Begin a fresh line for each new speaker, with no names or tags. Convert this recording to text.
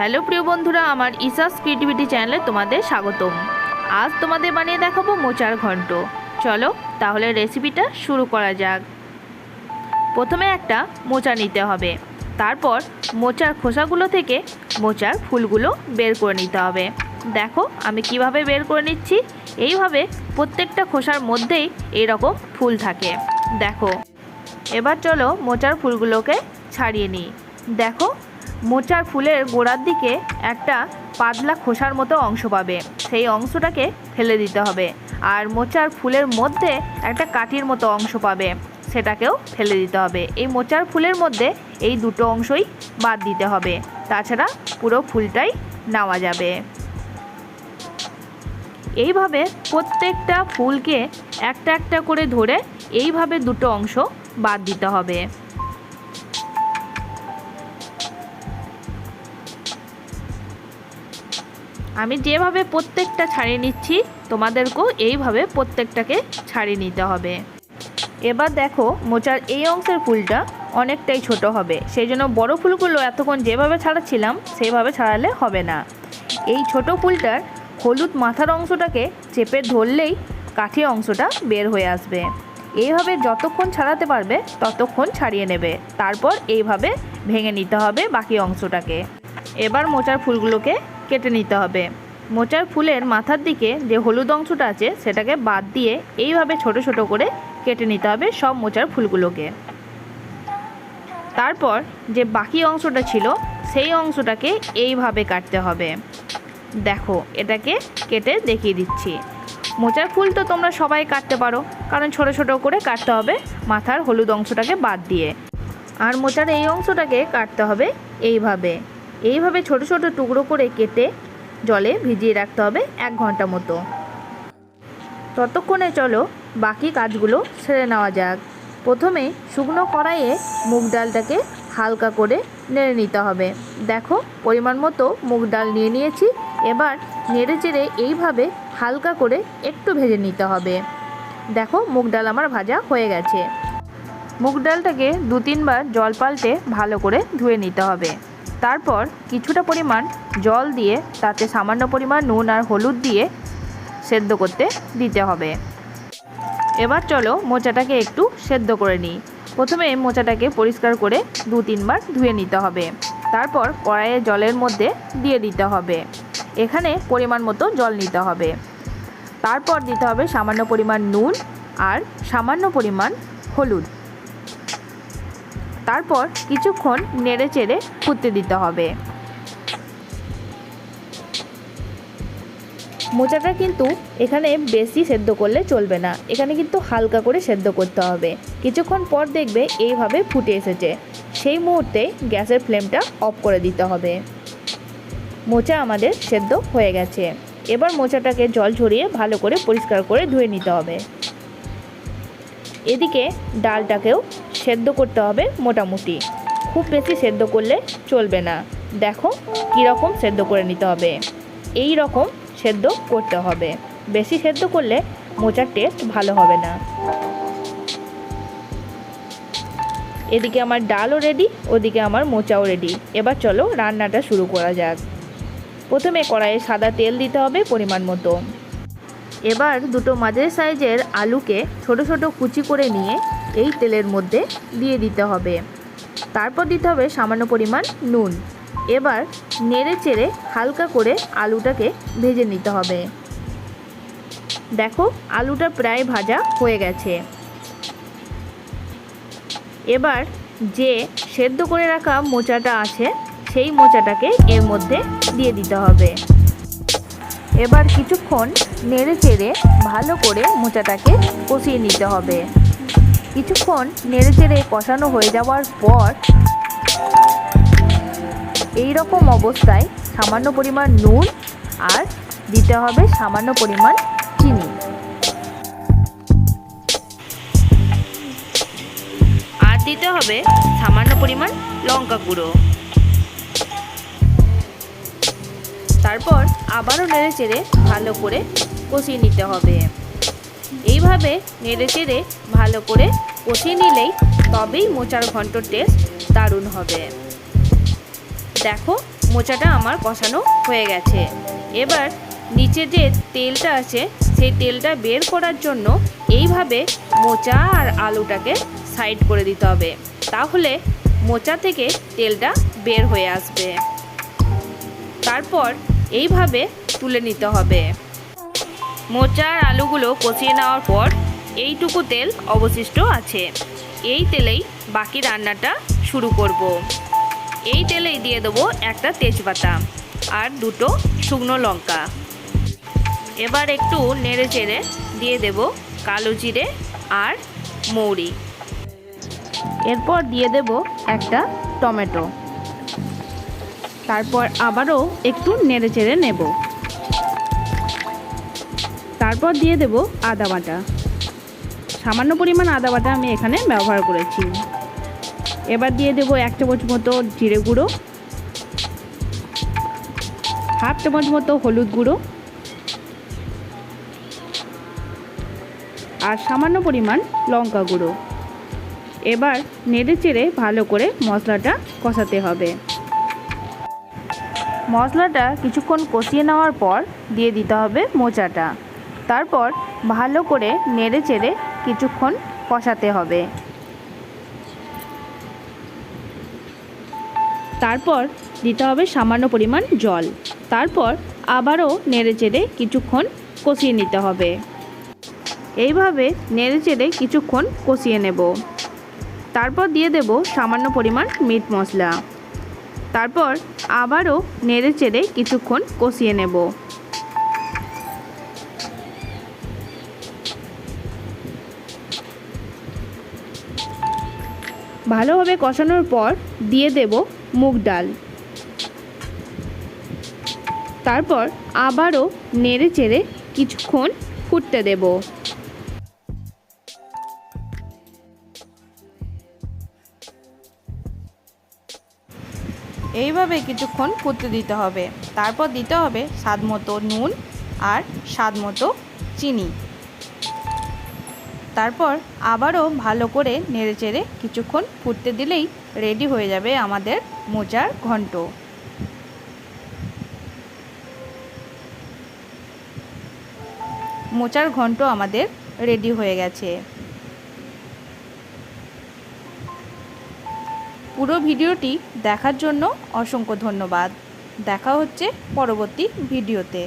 Hello প্রিয় বন্ধুরা, আমার ইসাস ক্রিয়েটিভিটি চ্যানেলে তোমাদের স্বাগতম। আজ তোমাদের বানিয়ে দেখাবো মোচার ঘন্ট। চলো তাহলে রেসিপিটা শুরু করা যাক। প্রথমে একটা মোচা নিতে হবে। তারপর মোচার খোসাগুলো থেকে মোচার ফুলগুলো বের করে নিতে হবে। দেখো, আমি কীভাবে বের করে নিচ্ছি? এইভাবে প্রত্যেকটা খোসার মধ্যেই এরকম ফুল থাকে। দেখো, এবার চলো মোচার ফুলগুলোকে ছাড়িয়ে নিই। দেখো মোচার ফুলের গোড়ার দিকে একটা পাতলা খোসার মতো অংশ পাবে। সেই অংশটাকে ফেলে দিতে হবে। আর মোচার ফুলের মধ্যে একটা কাঠির মতো অংশ পাবে। সেটাকেও ফেলে দিতে হবে। এই মোচার ফুলের মধ্যে এই দুটো অংশই বাদ দিতে হবে। তাছাড়া পুরো ফুলটাই নেওয়া যাবে। এইভাবে প্রত্যেকটা ফুলকে একটা একটা করে ধরে এইভাবে দুটো অংশ বাদ দিতে হবে। আমি যেভাবে প্রত্যেকটা ছাড়িয়ে নিচ্ছি, তোমাদেরকেও এইভাবে প্রত্যেকটাকে ছাড়িয়ে নিতে হবে। এবার দেখো, মোচার এই অংশের ফুলটা অনেকটাই ছোট হবে। সেই জন্য বড়ো ফুলগুলো এতক্ষণ যেভাবে ছাড়াচ্ছিলাম, সেইভাবে ছাড়ালে হবে না। এই ছোট ফুলটার হলুদ মাথার অংশটাকে চেপে ধরলেই কাঠি অংশটা বের হয়ে আসবে। এইভাবে যতক্ষণ ছাড়াতে পারবে, ততক্ষণ ছাড়িয়ে নেবে। তারপর এইভাবে ভেঙে নিতে হবে বাকি অংশটাকে। এবার মোচার ফুলগুলোকে কেটে নিতে হবে। মোচার ফুলের মাথার দিকে যে হলুদ অংশটা আছে, সেটাকে বাদ দিয়ে এইভাবে ছোট ছোট করে কেটে নিতে হবে সব মোচার ফুলগুলোকে। তারপর যে বাকি অংশটা ছিল, সেই অংশটাকে এইভাবে কাটতে হবে। দেখো, এটাকে কেটে দেখিয়ে দিচ্ছি। মোচার ফুল তো তোমরা সবাই কাটতে পারো, কারণ ছোট ছোট করে কাটতে হবে মাথার হলুদ অংশটাকে বাদ দিয়ে। আর মোচার এই অংশটাকে কাটতে হবে এইভাবে। এইভাবে ছোট ছোট টুকরো করে কেটে জলে ভিজিয়ে রাখতে হবে এক ঘণ্টা মতো। ততক্ষণে চলো বাকি কাজগুলো সেরে নেওয়া যাক। প্রথমে শুকনো কড়াইয়ে মুগ ডালটাকে হালকা করে নেড়ে নিতে হবে। দেখো, পরিমাণ মতো মুগ ডাল নিয়ে নিয়েছি। এবার নেড়ে চেড়ে এইভাবে হালকা করে একটু ভেজে নিতে হবে। দেখো, মুগ ডাল আমার ভাজা হয়ে গেছে। মুগ ডালটাকে দু তিনবার জল পাল্টে ভালো করে ধুয়ে নিতে হবে। তারপর কিছুটা পরিমাণ জল দিয়ে তাতে সামান্য পরিমাণ নুন আর হলুদ দিয়ে সেদ্ধ করতে দিতে হবে। এবার চলো মোচাটাকে একটু সেদ্ধ করে নিই। প্রথমে মোচাটাকে পরিষ্কার করে দু তিনবার ধুয়ে নিতে হবে। তারপর কড়াইয়ে জলের মধ্যে দিয়ে দিতে হবে। এখানে পরিমাণ মতো জল নিতে হবে। তারপর দিতে হবে সামান্য পরিমাণ নুন আর সামান্য পরিমাণ হলুদ। তারপর কিছুক্ষণ নেড়ে চেড়ে ফুটতে দিতে হবে। মোচাটা কিন্তু এখানে বেশি সেদ্ধ করলে চলবে না। এখানে কিন্তু হালকা করে সেদ্ধ করতে হবে। কিছুক্ষণ পর দেখবে এইভাবে ফুটে এসেছে। সেই মুহূর্তে গ্যাসের ফ্লেমটা অফ করে দিতে হবে। মোচা আমাদের সেদ্ধ হয়ে গেছে। এবার মোচাটাকে জল ঝরিয়ে ভালো করে পরিষ্কার করে ধুয়ে নিতে হবে। এদিকে ডালটাকেও সেদ্ধ করতে হবে মোটামুটি। খুব বেশি সেদ্ধ করলে চলবে না। দেখো কীরকম সেদ্ধ করে নিতে হবে। এই রকম সেদ্ধ করতে হবে। বেশি সেদ্ধ করলে মোচার টেস্ট ভালো হবে না। এদিকে আমার ডালও রেডি ওদিকে আমার মোচাও রেডি এবার চলো রান্নাটা শুরু করা যাক। প্রথমে কড়াইয়ে সাদা তেল দিতে হবে পরিমাণ মতো। এবার দুটো মাঝের সাইজের আলুকে ছোট ছোট কুচি করে নিয়ে এই তেলের মধ্যে দিয়ে দিতে হবে। তারপর দিতে হবে সামান্য পরিমাণ নুন। এবার নেড়ে চেড়ে হালকা করে আলুটাকে ভেজে নিতে হবে। দেখো, আলুটা প্রায় ভাজা হয়ে গেছে। এবার যে সেদ্ধ করে রাখা মোচাটা আছে, সেই মোচাটাকে এর মধ্যে দিয়ে দিতে হবে। এবার কিছুক্ষণ নেড়ে চেড়ে ভালো করে মোচাটাকে কষিয়ে নিতে হবে। কিছুক্ষণ নেড়ে চেড়ে কষানো হয়ে যাওয়ার পর এই রকম অবস্থায় সামান্য পরিমাণ নুন আর দিতে হবে সামান্য পরিমাণ চিনি। আর দিতে হবে সামান্য পরিমাণ লঙ্কা গুঁড়ো। তারপর আবারও নেড়ে চেড়ে ভালো করে কষিয়ে নিতে হবে। এইভাবে নেড়ে চেড়ে ভালো করে কষিয়ে নিলেই তবেই মোচার ঘন্টর টেস্ট দারুণ হবে। দেখো, মোচাটা আমার কষানো হয়ে গেছে। এবার নিচে যে তেলটা আছে, সেই তেলটা বের করার জন্য এইভাবে মোচা আর আলুটাকে সাইড করে দিতে হবে। তাহলে মোচা থেকে তেলটা বের হয়ে আসবে। তারপর এইভাবে তুলে নিতে হবে। মোচা আর আলুগুলো কষিয়ে নেওয়ার পর এইটুকু তেল অবশিষ্ট আছে। এই তেলেই বাকি রান্নাটা শুরু করব। এই তেলেই দিয়ে দেবো একটা তেজপাতা আর দুটো শুকনো লঙ্কা। এবার একটু নেড়ে চেড়ে দিয়ে দেব কালো জিরে আর মৌরি। এরপর দিয়ে দেব একটা টমেটো। তারপর আবারও একটু নেড়ে চেড়ে নেব। তারপর দিয়ে দেব আদা বাটা। সামান্য পরিমাণ আদা বাটা আমি এখানে ব্যবহার করেছি। এবার দিয়ে দেব এক চামচ মতো জিরে গুঁড়ো, হাফ চামচ মতো হলুদ গুঁড়ো আর সামান্য পরিমাণ লঙ্কা গুঁড়ো। এবার নেড়ে চেড়ে ভালো করে মশলাটা কষাতে হবে। মশলাটা কিছুক্ষণ কষিয়ে নেওয়ার পর দিয়ে দিতে হবে মোচাটা। তারপর ভালো করে নেড়ে চেড়ে কিছুক্ষণ কষাতে হবে। তারপর দিতে হবে সামান্য পরিমাণ জল। তারপর আবারও নেড়ে চেড়ে কিছুক্ষণ কষিয়ে নিতে হবে। এইভাবে নেড়ে চেড়ে কিছুক্ষণ কষিয়ে নেব। তারপর দিয়ে দেব সামান্য পরিমাণ মিট মশলা। তারপর আবারও নেড়ে চেড়ে কিছুক্ষণ কষিয়ে নেব। ভালোভাবে কষানোর পর দিয়ে দেব মুগ ডাল। তারপর আবারও নেড়ে চেড়ে কিছুক্ষণ ফুটতে দেব। এইভাবে কিছুক্ষণ ফুটতে দিতে হবে। তারপর দিতে হবে স্বাদ মতো নুন আর স্বাদ মতো চিনি। তারপর আবারও ভালো করে নেড়ে চেড়ে কিছুক্ষণ ফুটতে দিলেই রেডি হয়ে যাবে আমাদের মোচার ঘন্ট। মোচার ঘন্ট আমাদের রেডি হয়ে গেছে। পুরো ভিডিওটি দেখার জন্য অসংখ্য ধন্যবাদ। দেখা হচ্ছে পরবর্তী ভিডিওতে।